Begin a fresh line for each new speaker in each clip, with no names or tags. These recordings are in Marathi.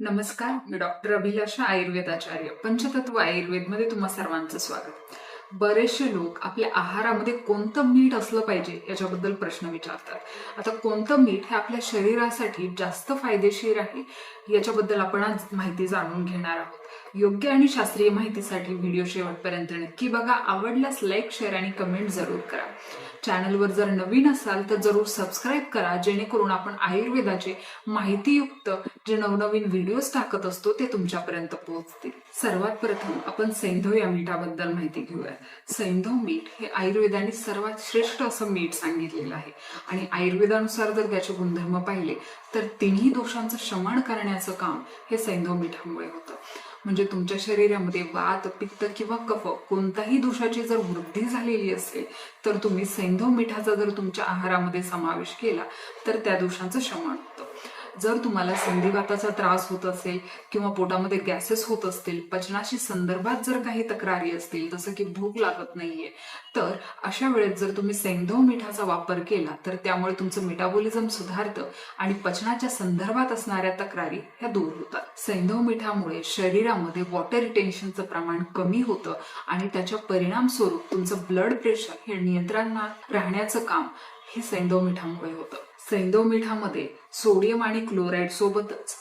नमस्कार मी डॉक्टर अभिलाषा आयुर्वेदाचार्य पंचतत्व आयुर्वेदमध्ये तुम्हा सर्वांचं स्वागत. बरेचसे लोक आपल्या आहारामध्ये कोणतं मीठ असलं पाहिजे याच्याबद्दल प्रश्न विचारतात. आता कोणतं मीठ हे आपल्या शरीरासाठी जास्त फायदेशीर आहे? याच्याबद्दल आपण आज माहिती जाणून घेणार आहोत. योग्य आणि शास्त्रीय माहितीसाठी व्हिडिओ शेवटपर्यंत नक्की बघा. आवडल्यास लाईक शेअर आणि कमेंट जरूर करा. चॅनलवर जर नवीन असाल तर जरूर सबस्क्राईब करा जेणेकरून आपण आयुर्वेदाचे माहितीयुक्त जे नवनवीन व्हिडिओज टाकत असतो ते तुमच्यापर्यंत पोहोचतील. सर्वात प्रथम आपण सैंधव या मिठाबद्दल माहिती घेऊया. सैंधव मीठ हे आयुर्वेदाने सर्वात श्रेष्ठ असं मीठ सांगितलेलं आहे. आणि आयुर्वेदानुसार जर त्याचे गुणधर्म पाहिले तर तिन्ही दोषांचं शमन करण्याचं काम हे सैंधव मिठामुळे होतं. म्हणजे तुमच्या शरीरामध्ये वात पित्त किंवा कफ कोणताही दोषाची जर वृद्धी झालेली असेल तर तुम्ही सैंधव मिठाचा जर तुमच्या आहारामध्ये समावेश केला तर त्या दोषांचं शमन होतं. जर तुम्हाला संधिवाताचा त्रास होत असेल किंवा पोटामध्ये गॅसेस होत असतील पचनाशी संदर्भात जर काही तक्रारी असतील जसं की भूक लागत नाहीये तर अशा वेळेत जर तुम्ही सेंधव मिठाचा वापर केला तर त्यामुळे तुमचं मेटाबॉलिझम सुधारतं आणि पचनाच्या संदर्भात असणाऱ्या तक्रारी ह्या दूर होतात. सैंधव मिठामुळे शरीरामध्ये वॉटर रिटेन्शनचं प्रमाण कमी होतं आणि त्याच्या परिणाम स्वरूप तुमचं ब्लड प्रेशर हे नियंत्रणात राहण्याचं काम हे सैंधव मिठामुळे होतं. सैंदव मिठामध्ये सोडियम आणि क्लोराईड सोबतच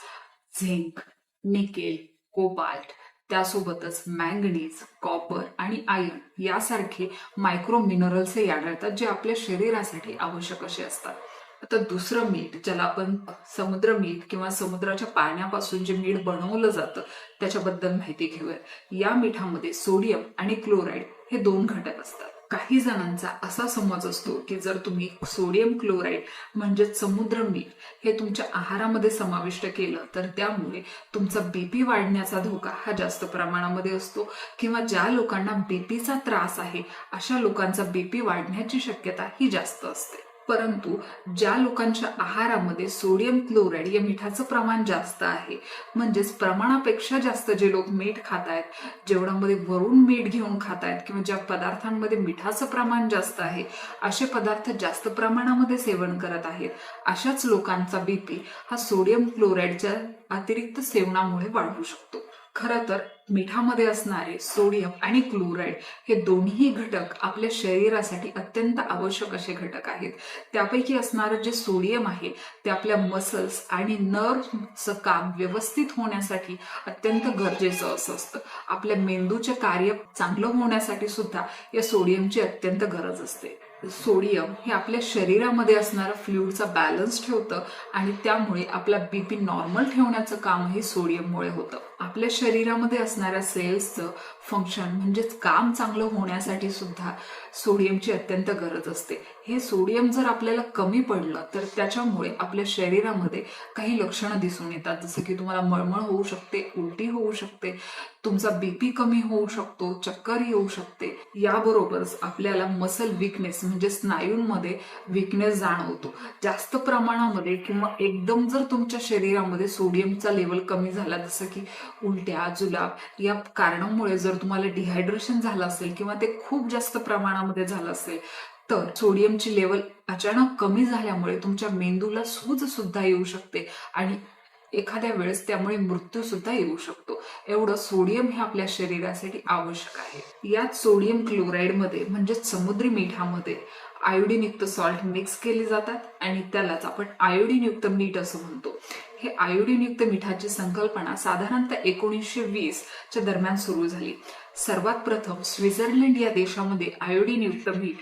झिंक निकेल कोबाल्ट त्यासोबतच मँगनीज कॉपर आणि आयर्न यासारखे मायक्रो मिनरल्सही आढळतात जे आपल्या शरीरासाठी आवश्यक असे असतात. आता दुसरं मीठ ज्याला आपण समुद्र मीठ किंवा समुद्राच्या पाण्यापासून जे मीठ बनवलं जातं त्याच्याबद्दल माहिती घेऊया. या मिठामध्ये सोडियम आणि क्लोराईड हे दोन घटक असतात. काही जणांचा असा समज असतो की जर तुम्ही सोडियम क्लोराईड म्हणजेच समुद्र मीठ हे तुमच्या आहारामध्ये समाविष्ट केलं तर त्यामुळे तुमचा बीपी वाढण्याचा धोका हा जास्त प्रमाणामध्ये असतो. किंवा ज्या लोकांना बीपीचा त्रास आहे अशा लोकांचा बीपी वाढण्याची शक्यता ही जास्त असते. परंतु ज्या लोकांच्या आहारामध्ये सोडियम क्लोराईड या मिठाचं प्रमाण जास्त आहे म्हणजेच प्रमाणापेक्षा जास्त जे लोक मीठ खात आहेत जेवणामध्ये वरून मीठ घेऊन खात आहेत किंवा ज्या पदार्थांमध्ये मिठाचं प्रमाण जास्त आहे असे पदार्थ जास्त प्रमाणामध्ये सेवन करत आहेत अशाच लोकांचा बीपी हा सोडियम क्लोराईडच्या अतिरिक्त सेवनामुळे वाढू शकतो. खरं तर मिठामध्ये असणारे सोडियम आणि क्लोराईड हे दोन्ही घटक आपल्या शरीरासाठी अत्यंत आवश्यक असे घटक आहेत. त्यापैकी असणारं जे सोडियम आहे ते आपल्या मसल्स आणि नर्वचं काम व्यवस्थित होण्यासाठी अत्यंत गरजेचं असं असतं. आपल्या मेंदूचे कार्य चांगलं होण्यासाठी सुद्धा या सोडियमची अत्यंत गरज असते. सोडियम हे आपल्या शरीरामध्ये असणारा फ्ल्यूडचा बॅलन्स ठेवतं आणि त्यामुळे आपला बीपी नॉर्मल ठेवण्याचं कामही सोडियममुळे होतं. आपल्या शरीरामध्ये असणाऱ्या सेल्सचं फंक्शन म्हणजेच काम चांगलं होण्यासाठी सुद्धा सोडियमची अत्यंत गरज असते. हे सोडियम जर आपल्याला कमी पडलं तर त्याच्यामुळे आपल्या शरीरामध्ये काही लक्षणं दिसून येतात. जसं की तुम्हाला मळमळ होऊ शकते उलटी होऊ शकते तुमचा बीपी कमी होऊ शकतो चक्कर येऊ शकते. याबरोबरच आपल्याला मसल विकनेस म्हणजे स्नायूंमध्ये विकनेस जाणवतो. जास्त प्रमाणामध्ये किंवा एकदम जर तुमच्या शरीरामध्ये सोडियमचा लेवल कमी झाला जसं की उलट्या जुलाब या कारणामुळे जर तुम्हाला डिहायड्रेशन झालं असेल किंवा ते खूप जास्त प्रमाणामध्ये झालं असेल तर सोडियमची लेवल अचानक कमी झाल्यामुळे तुमच्या मेंदूला सूज सुद्धा येऊ शकते आणि एखाद्या वेळेस त्यामुळे मृत्यू सुद्धा येऊ शकतो. एवढं सोडियम हे आपल्या शरीरासाठी आवश्यक आहे. यात सोडियम क्लोराईडमध्ये म्हणजेच समुद्री मिठामध्ये आयोडीनयुक्त सॉल्ट मिक्स केले जातात आणि त्यालाच आपण आयोडीन युक्त मीठ असं म्हणतो. हे आयोडीन युक्त मिठाची संकल्पना साधारणतः एकोणीसशे वीस च्या दरम्यान सुरू झाली. सर्वात प्रथम स्वित्झर्लंड या देशामध्ये आयोडीनयुक्त मीठ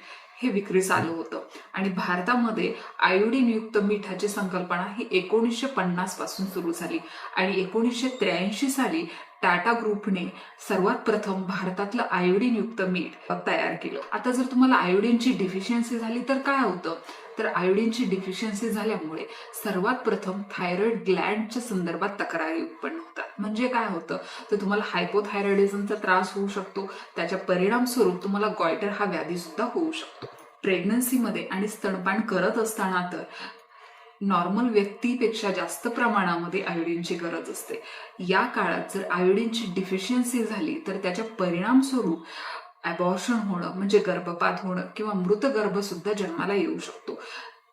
हे विक्रीस आलं होतं. आणि भारतामध्ये आयोडीन युक्त मिठाची संकल्पना ही एकोणीसशे पन्नासपासून सुरू झाली. आणि एकोणीसशे त्र्याऐंशी साली टाटा ग्रुपने सर्वात प्रथम भारतातलं आयोडीन युक्त मीठ तयार केलं. आता जर तुम्हाला आयोडीनची डिफिशियन्सी झाली तर काय होतं? तर आयोडीनची डिफिशियन्सी झाल्यामुळे सर्वात प्रथम थायरॉइड ग्लँडच्या संदर्भात तक्रारी उत्पन्न होतात. म्हणजे काय होतं? तर तुम्हाला हायपोथायरॉइडिझमचा त्रास होऊ शकतो. त्याच्या परिणाम स्वरूप तुम्हाला गॉयटर हा व्याधी सुद्धा होऊ शकतो. प्रेग्नन्सीमध्ये आणि स्तनपान करत असताना तर नॉर्मल व्यक्तीपेक्षा जास्त प्रमाणामध्ये आयोडीनची गरज असते. या काळात जर आयोडीनची डिफिशियन्सी झाली तर त्याच्या परिणाम स्वरूप होणं म्हणजे गर्भपात होणं किंवा मृत गर्भ सुद्धा जन्माला येऊ शकतो.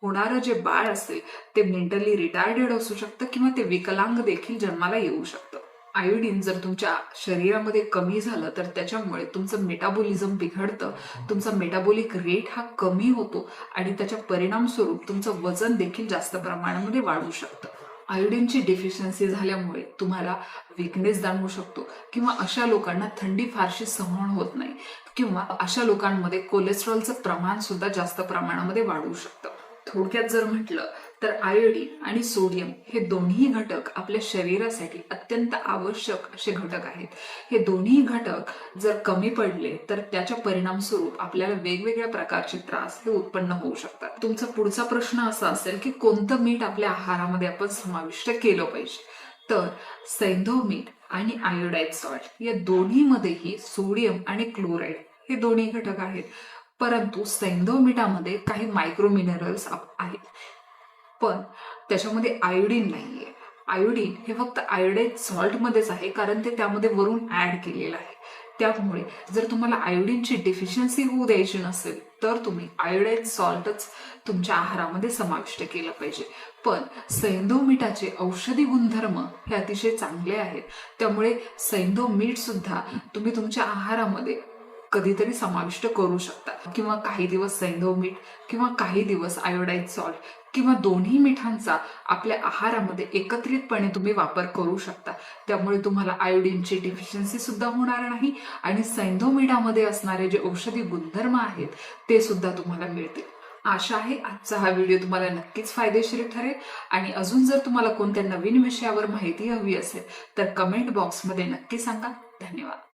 होणारं जे बाळ असेल ते मेंटली रिटायर्डेड असू शकतं किंवा ते विकलांग देखील जन्माला येऊ शकतं. आयोडीन जर तुमच्या शरीरामध्ये कमी झालं तर त्याच्यामुळे तुमचं मेटाबॉलिझम बिघडतं. तुमचा मेटाबॉलिक रेट हा कमी होतो आणि त्याच्या परिणामस्वरूप तुमचं वजन देखील जास्त प्रमाणामध्ये वाढू शकतं. आयोडीनची डेफिशियन्सी झाल्यामुळे तुम्हाला विकनेस जाणवू शकतो किंवा अशा लोकांना थंडी फारशी सहन होत नाही किंवा अशा लोकांमध्ये कोलेस्ट्रॉलचं प्रमाण सुद्धा जास्त प्रमाणामध्ये वाढू शकतं. थोडक्यात जर म्हटलं तर आयोडीन आणि सोडियम हे दोन्ही घटक आपल्या शरीरासाठी अत्यंत आवश्यक असे घटक आहेत. हे दोन्ही घटक जर कमी पडले तर त्याच्या परिणामस्वरूप आपल्याला वेगवेगळ्या प्रकारचे त्रास हे उत्पन्न होऊ शकतात. तुमचा पुढचा प्रश्न असा असेल की कोणतं मीठ आपल्या आहारामध्ये आपण समाविष्ट केलं पाहिजे? तर सैंधव मीठ आणि आयोडाईड सॉल्ट या दोन्हीमध्येही सोडियम आणि क्लोराईड हे दोन्ही घटक आहेत. परंतु सैंधव मिठामध्ये काही मायक्रो मिनरल्स आहेत. पण त्याच्यामध्ये आयोडीन नाहीये. आयोडीन हे फक्त आयोडाईड सॉल्टमध्येच आहे कारण ते त्यामध्ये वरून ऍड केलेलं आहे. त्यामुळे जर तुम्हाला आयोडीनची डेफिशियन्सी होऊ द्यायची नसेल तर तुम्ही आयोडाईड सॉल्टच तुमच्या आहारामध्ये समाविष्ट केलं पाहिजे. पण सैंधव मीठाचे औषधी गुणधर्म हे अतिशय चांगले आहेत. त्यामुळे सैंधव मीठ सुद्धा तुम्ही तुमच्या आहारामध्ये कधीतरी समाविष्ट करू शकता. किंवा काही दिवस सैंधव मीठ किंवा काही दिवस आयोडाईड सॉल्ट किंवा दोन्ही मिठांचा आपल्या आहारामध्ये एकत्रितपणे तुम्ही वापर करू शकता. त्यामुळे तुम्हाला आयोडीनची डिफिशियन्सी सुद्धा होणार नाही आणि सैंधोमिठामध्ये असणारे जे औषधी गुणधर्म आहेत ते सुद्धा तुम्हाला मिळतील. आशा आहे आजचा हा व्हिडिओ तुम्हाला नक्कीच फायदेशीर ठरेल. आणि अजून जर तुम्हाला कोणत्या नवीन विषयावर माहिती हवी असेल तर कमेंट बॉक्समध्ये नक्की सांगा. धन्यवाद.